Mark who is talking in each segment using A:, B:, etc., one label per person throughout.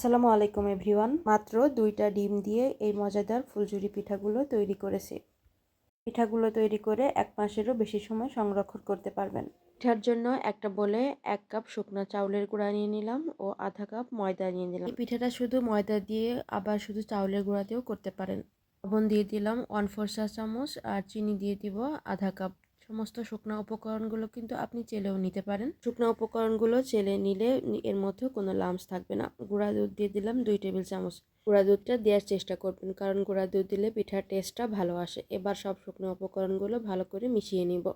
A: আসসালামু আলাইকুম এভরিওয়ান। মাত্র দুইটা ডিম দিয়ে এই মজাদার ফুলঝুরি পিঠাগুলো তৈরি করেছি। পিঠাগুলো তৈরি করে এক মাসেরও বেশি সময় সংরক্ষণ করতে পারবেন। পিঠার জন্য একটা বলে এক কাপ শুকনো চাউলের গুঁড়া নিয়ে নিলাম ও আধা কাপ ময়দা নিয়ে নিলাম। এই পিঠাটা শুধু ময়দা দিয়ে আবার শুধু চাউলের গুঁড়া দিয়েও করতে পারেন। লবণ দিয়ে দিলাম ওয়ান ফোর চা চামচ আর চিনি দিয়ে দিব আধা কাপ। সমস্ত শুকনো উপকরণগুলো কিন্তু আপনি চেলেও নিতে পারেন। শুকনো উপকরণগুলো চেলে নিলে এর মধ্যে কোনো লামস থাকবে না। গুঁড়া দুধ দিয়ে দিলাম দুই টেবিল চামচ। গুঁড়া দুধটা দেওয়ার চেষ্টা করবেন, কারণ গুঁড়া দুধ দিলে পিঠার টেস্টটা ভালো আসে। এবার সব শুকনো উপকরণগুলো ভালো করে মিশিয়ে নিব।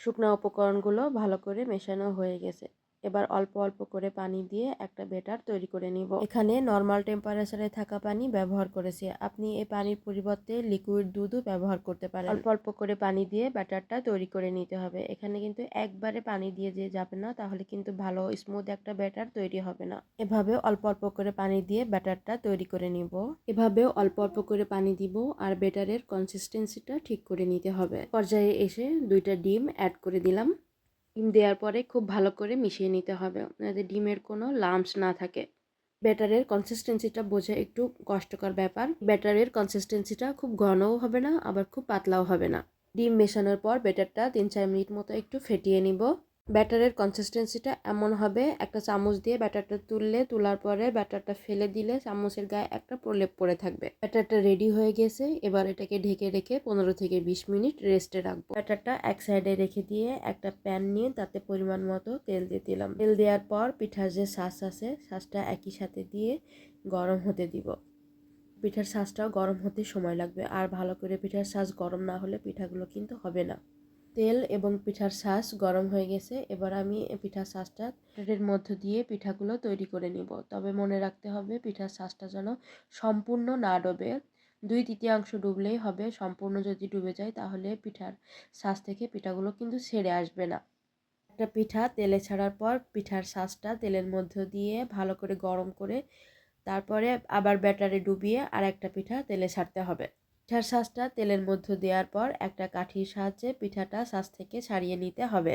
A: শুকনো উপকরণগুলো ভালো করে মেশানো হয়ে গেছে। এবার অল্প অল্প করে পানি দিয়ে একটা বেটার তৈরি করে নিব। এখানে নর্মাল টেম্পারেচারে থাকা পানি ব্যবহার করেছি। আপনি এই পানির পরিবর্তে লিকুইড দুধও ব্যবহার করতে পারেন। অল্প অল্প করে পানি দিয়ে ব্যাটারটা তৈরি করে নিতে হবে। এখানে কিন্তু একবারে পানি দিয়ে যে যাবে না, তাহলে কিন্তু ভালো স্মুথ একটা ব্যাটার তৈরি হবে না। এভাবে অল্প অল্প করে পানি দিয়ে ব্যাটারটা তৈরি করে নিব। এভাবে অল্প অল্প করে পানি দিব আর ব্যাটারের কনসিস্টেন্সিটা ঠিক করে নিতে হবে। পর্যায়ে এসে দুইটা ডিম অ্যাড করে দিলাম। ডিম দেওয়ার পরে খুব ভালো করে মিশিয়ে নিতে হবে। যাতে ডিমের কোনো লামস না থাকে। ব্যাটারের কনসিস্টেন্সিটা বোঝা একটু কষ্টকর ব্যাপার। ব্যাটারের কনসিস্টেন্সিটা খুব ঘনও হবে না, আবার খুব পাতলাও হবে না। ডিম মেশানোর পর ব্যাটারটা তিন চার মিনিট মতো একটু ফেটিয়ে নিব। ব্যাটারের কনসিস্টেন্সিটা এমন হবে, একটা চামচ দিয়ে ব্যাটারটা তুললে, তোলার পরে ব্যাটারটা ফেলে দিলে চামচের গায়ে একটা প্রলেপ পড়ে থাকবে। ব্যাটারটা রেডি হয়ে গেছে, এবার এটাকে ঢেকে রেখে পনেরো থেকে বিশ মিনিট রেস্টে রাখব। ব্যাটারটা এক সাইডে রেখে দিয়ে একটা প্যান নিয়ে তাতে পরিমাণ মতো তেল দিয়ে দিলাম। তেল দেওয়ার পর পিঠার যে শ্বাস আছে শ্বাসটা একই সাথে দিয়ে গরম হতে দিব। পিঠার শ্বাসটাও গরম হতে সময় লাগবে। আর ভালো করে পিঠার শ্বাস গরম না হলে পিঠাগুলো কিন্তু হবে না। তেল এবং পিঠার শ্বাস গরম হয়ে গেছে, এবার আমি পিঠার শ্বাসটা প্লেটের মধ্য দিয়ে পিঠাগুলো তৈরি করে নিব। তবে মনে রাখতে হবে পিঠার শ্বাসটা যেন সম্পূর্ণ না ডোবে। দুই তৃতীয়াংশ ডুবলেই হবে, সম্পূর্ণ যদি ডুবে যায় তাহলে পিঠার শ্বাস থেকে পিঠাগুলো কিন্তু ছেড়ে আসবে না। একটা পিঠা তেলে ছাড়ার পর পিঠার শ্বাসটা তেলের মধ্য দিয়ে ভালো করে গরম করে তারপরে আবার ব্যাটারে ডুবিয়ে আর একটা পিঠা তেলে ছাড়তে হবে। পিঠার শাঁসটা তেলের মধ্যে দেওয়ার পর একটা কাঠির সাহায্যে পিঠাটা শাঁস থেকে ছাড়িয়ে নিতে হবে।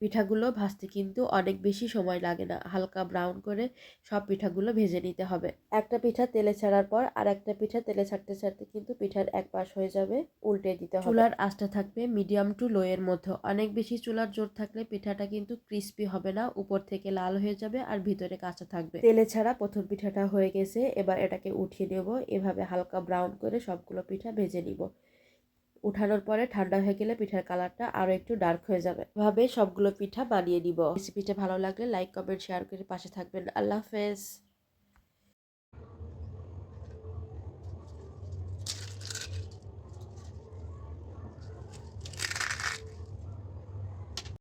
A: পিঠাগুলো ভাজতে কিন্তু অনেক বেশি সময় লাগে না। হালকা ব্রাউন করে সব পিঠাগুলো ভেজে নিতে হবে। একটা পিঠা তেলে ছাড়ার পর আর একটা পিঠা তেলে ছাড়তে ছাড়তে কিন্তু পিঠার এক পাশ হয়ে যাবে উল্টে দিতে হবে। চুলার আঁচটা থাকবে মিডিয়াম টু লো এর মধ্যে। অনেক বেশি চুলার জোর থাকলে পিঠাটা কিন্তু ক্রিস্পি হবে না উপর থেকে লাল হয়ে যাবে আর ভিতরে কাঁচা থাকবে। তেলে ছাড়া প্রথম পিঠাটা হয়ে গেছে এবার এটাকে উঠিয়ে নেব। এভাবে হালকা ব্রাউন করে সবগুলো পিঠা ভেজে নিব। উঠানোর পরে ঠান্ডা হয়ে গেলে পিঠার কালারটা আরও একটু ডার্ক হয়ে যাবে। ভাবে সবগুলো পিঠা বানিয়ে নিব। রেসিপিটা ভালো লাগলে লাইক কমেন্ট শেয়ার করে পাশে থাকবেন। আল্লাহ হাফেজ।